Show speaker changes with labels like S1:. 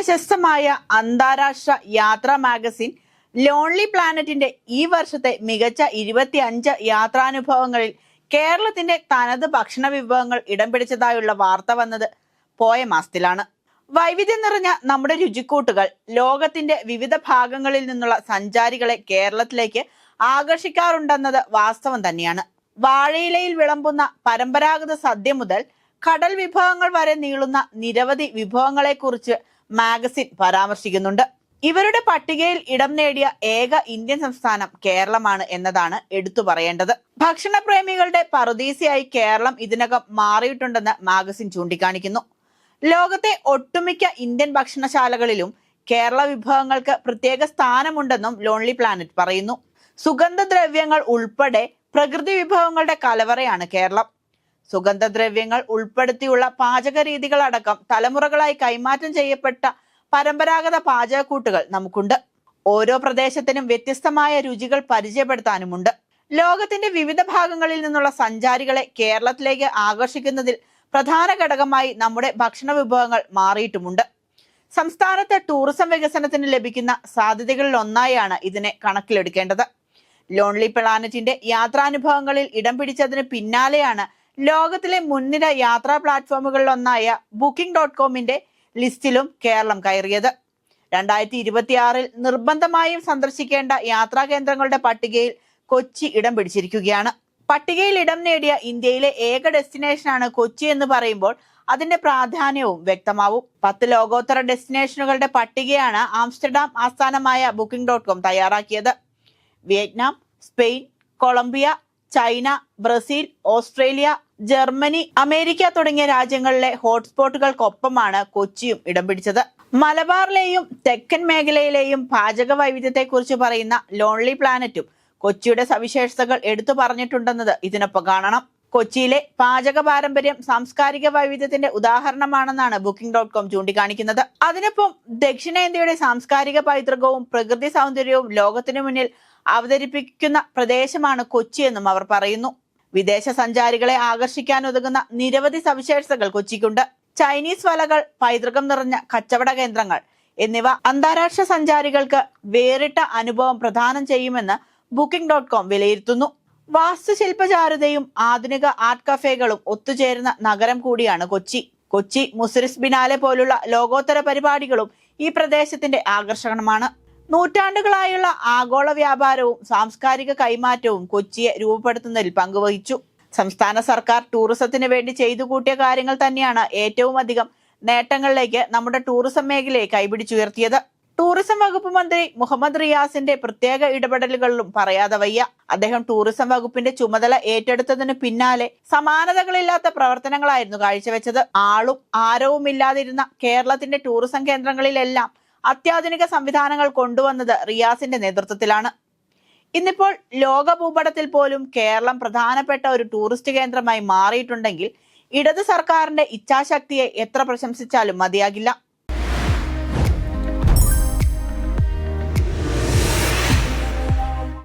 S1: പ്രശസ്തമായ അന്താരാഷ്ട്ര യാത്രാ മാഗസിൻ ലോൺലി പ്ലാനറ്റിന്റെ ഈ വർഷത്തെ മികച്ച ഇരുപത്തി അഞ്ച് യാത്രാനുഭവങ്ങളിൽ കേരളത്തിന്റെ തനത് ഭക്ഷണ വിഭവങ്ങൾ ഇടം പിടിച്ചതായുള്ള വാർത്ത വന്നത് പോയ മാസത്തിലാണ്. വൈവിധ്യം നിറഞ്ഞ നമ്മുടെ രുചിക്കൂട്ടുകൾ ലോകത്തിന്റെ വിവിധ ഭാഗങ്ങളിൽ നിന്നുള്ള സഞ്ചാരികളെ കേരളത്തിലേക്ക് ആകർഷിക്കാറുണ്ടെന്നത് വാസ്തവം തന്നെയാണ്. വാഴയിലയിൽ വിളമ്പുന്ന പരമ്പരാഗത സദ്യ മുതൽ കടൽ വിഭവങ്ങൾ വരെ നീളുന്ന നിരവധി വിഭവങ്ങളെക്കുറിച്ച് മാഗസിൻ പരാമർശിക്കുന്നുണ്ട്. ഇവരുടെ പട്ടികയിൽ ഇടം നേടിയ ഏക ഇന്ത്യൻ സംസ്ഥാനം കേരളമാണ് എന്നതാണ് എടുത്തു പറയേണ്ടത്. ഭക്ഷണപ്രേമികളുടെ പറുദീസയായി കേരളം ഇതിനകം മാറിയിട്ടുണ്ടെന്ന് മാഗസിൻ ചൂണ്ടിക്കാണിക്കുന്നു. ലോകത്തെ ഒട്ടുമിക്ക ഇന്ത്യൻ ഭക്ഷണശാലകളിലും കേരള വിഭവങ്ങൾക്ക് പ്രത്യേക സ്ഥാനമുണ്ടെന്നും ലോൺലി പ്ലാനറ്റ് പറയുന്നു. സുഗന്ധദ്രവ്യങ്ങൾ ഉൾപ്പെടെ പ്രകൃതി വിഭവങ്ങളുടെ കലവറയാണ് കേരളം. സുഗന്ധദ്രവ്യങ്ങൾ ഉൾപ്പെടുത്തിയുള്ള പാചക രീതികളടക്കം തലമുറകളായി കൈമാറ്റം ചെയ്യപ്പെട്ട പരമ്പരാഗത പാചകക്കൂട്ടുകൾ നമുക്കുണ്ട്. ഓരോ പ്രദേശത്തിനും വ്യത്യസ്തമായ രുചികൾ പരിചയപ്പെടുത്താനുമുണ്ട്. ലോകത്തിന്റെ വിവിധ ഭാഗങ്ങളിൽ നിന്നുള്ള സഞ്ചാരികളെ കേരളത്തിലേക്ക് ആകർഷിക്കുന്നതിൽ പ്രധാന ഘടകമായി നമ്മുടെ ഭക്ഷണ വിഭവങ്ങൾ മാറിയിട്ടുമുണ്ട്. സംസ്ഥാനത്തെ ടൂറിസം വികസനത്തിന് ലഭിക്കുന്ന സാധ്യതകളിൽ ഒന്നായാണ് ഇതിനെ കണക്കിലെടുക്കേണ്ടത്. ലോൺലി പ്ലാനറ്റിന്റെ യാത്രാനുഭവങ്ങളിൽ ഇടം പിടിച്ചതിന് പിന്നാലെയാണ് ലോകത്തിലെ മുൻനിര യാത്രാ പ്ലാറ്റ്ഫോമുകളിലൊന്നായ ബുക്കിംഗ് ഡോട്ട് കോമിന്റെ ലിസ്റ്റിലും കേരളം കയറിയത്. രണ്ടായിരത്തി ഇരുപത്തിയാറിൽ നിർബന്ധമായും സന്ദർശിക്കേണ്ട യാത്രാ കേന്ദ്രങ്ങളുടെ പട്ടികയിൽ കൊച്ചി ഇടം പിടിച്ചിരിക്കുകയാണ്. പട്ടികയിൽ ഇടം നേടിയ ഇന്ത്യയിലെ ഏക ഡെസ്റ്റിനേഷനാണ് കൊച്ചി എന്ന് പറയുമ്പോൾ അതിന്റെ പ്രാധാന്യവും വ്യക്തമാവും. പത്ത് ലോകോത്തര ഡെസ്റ്റിനേഷനുകളുടെ പട്ടികയാണ് ആംസ്റ്റർഡാം ആസ്ഥാനമായ ബുക്കിംഗ് ഡോട്ട് കോം തയ്യാറാക്കിയത്. Vietnam Spain Colombia China Brazil Australia Germany America തുടങ്ങിയ രാജ്യങ്ങളിലെ ഹോട്ട്സ്പോട്ടുകൾക്കൊപ്പമാണ് കൊച്ചിയും ഇടം പിടിച്ചത് മലബാറിലെയും തെക്കൻ മേഖലയിലെയും പാചക വൈവിധ്യത്തെക്കുറിച്ച് പറയുന്ന ലോൺലി പ്ലാനറ്റും കൊച്ചിയുടെ സവിശേഷതകൾ എടുത്തു പറഞ്ഞിട്ടുണ്ടെന്നത് ഇതിനൊപ്പം കാണണം. കൊച്ചിയിലെ പാചക പാരമ്പര്യം സാംസ്കാരിക വൈവിധ്യത്തിന്റെ ഉദാഹരണമാണെന്നാണ് ബുക്കിംഗ് ഡോട്ട് കോം ചൂണ്ടിക്കാണിക്കുന്നത്. അതിനൊപ്പം ദക്ഷിണേന്ത്യയുടെ സാംസ്കാരിക പൈതൃകവും പ്രകൃതി സൗന്ദര്യവും ലോകത്തിനു മുന്നിൽ അവതരിപ്പിക്കുന്ന പ്രദേശമാണ് കൊച്ചി എന്നും അവർ പറയുന്നു. വിദേശ സഞ്ചാരികളെ ആകർഷിക്കാൻ ഒതുങ്ങുന്ന നിരവധി സവിശേഷതകൾ കൊച്ചിക്കുണ്ട്. ചൈനീസ് വലകൾ പൈതൃകം നിറഞ്ഞ കച്ചവട കേന്ദ്രങ്ങൾ എന്നിവ അന്താരാഷ്ട്ര സഞ്ചാരികൾക്ക് വേറിട്ട അനുഭവം പ്രദാനം ചെയ്യുമെന്ന് ബുക്കിംഗ് ഡോട്ട് കോം വിലയിരുത്തുന്നു. വാസ്തുശില്പചാരുതയും ആധുനിക ആർട്ട് കഫേകളും ഒത്തുചേരുന്ന നഗരം കൂടിയാണ് കൊച്ചി. കൊച്ചി മുസിരിസ് ബിനാലെ പോലുള്ള ലോകോത്തര പരിപാടികളും ഈ പ്രദേശത്തിന്റെ ആകർഷണമാണ്. നൂറ്റാണ്ടുകളായുള്ള ആഗോള വ്യാപാരവും സാംസ്കാരിക കൈമാറ്റവും കൊച്ചിയെ രൂപപ്പെടുത്തുന്നതിൽ പങ്കുവഹിച്ചു. സംസ്ഥാന സർക്കാർ ടൂറിസത്തിന് വേണ്ടി ചെയ്തു കൂട്ടിയ കാര്യങ്ങൾ തന്നെയാണ് ഏറ്റവും അധികം നേട്ടങ്ങളിലേക്ക് നമ്മുടെ ടൂറിസം മേഖലയെ കൈപിടിച്ചുയർത്തിയത്. ടൂറിസം വകുപ്പ് മന്ത്രി മുഹമ്മദ് റിയാസിന്റെ പ്രത്യേക ഇടപെടലുകളിലും പറയാതെ വയ്യ. അദ്ദേഹം ടൂറിസം വകുപ്പിന്റെ ചുമതല ഏറ്റെടുത്തതിന് പിന്നാലെ സമാനതകളില്ലാത്ത പ്രവർത്തനങ്ങളായിരുന്നു കാഴ്ചവെച്ചത്. ആളും ആരവും ഇല്ലാതിരുന്ന കേരളത്തിന്റെ ടൂറിസം കേന്ദ്രങ്ങളിലെല്ലാം അത്യാധുനിക സംവിധാനങ്ങൾ കൊണ്ടുവന്നത് റിയാസിന്റെ നേതൃത്വത്തിലാണ്. ഇന്നിപ്പോൾ ലോക ഭൂപടത്തിൽ പോലും കേരളം പ്രധാനപ്പെട്ട ഒരു ടൂറിസ്റ്റ് കേന്ദ്രമായി മാറിയിട്ടുണ്ടെങ്കിൽ ഇടത് സർക്കാരിന്റെ ഇച്ഛാശക്തിയെ എത്ര പ്രശംസിച്ചാലും മതിയാകില്ല.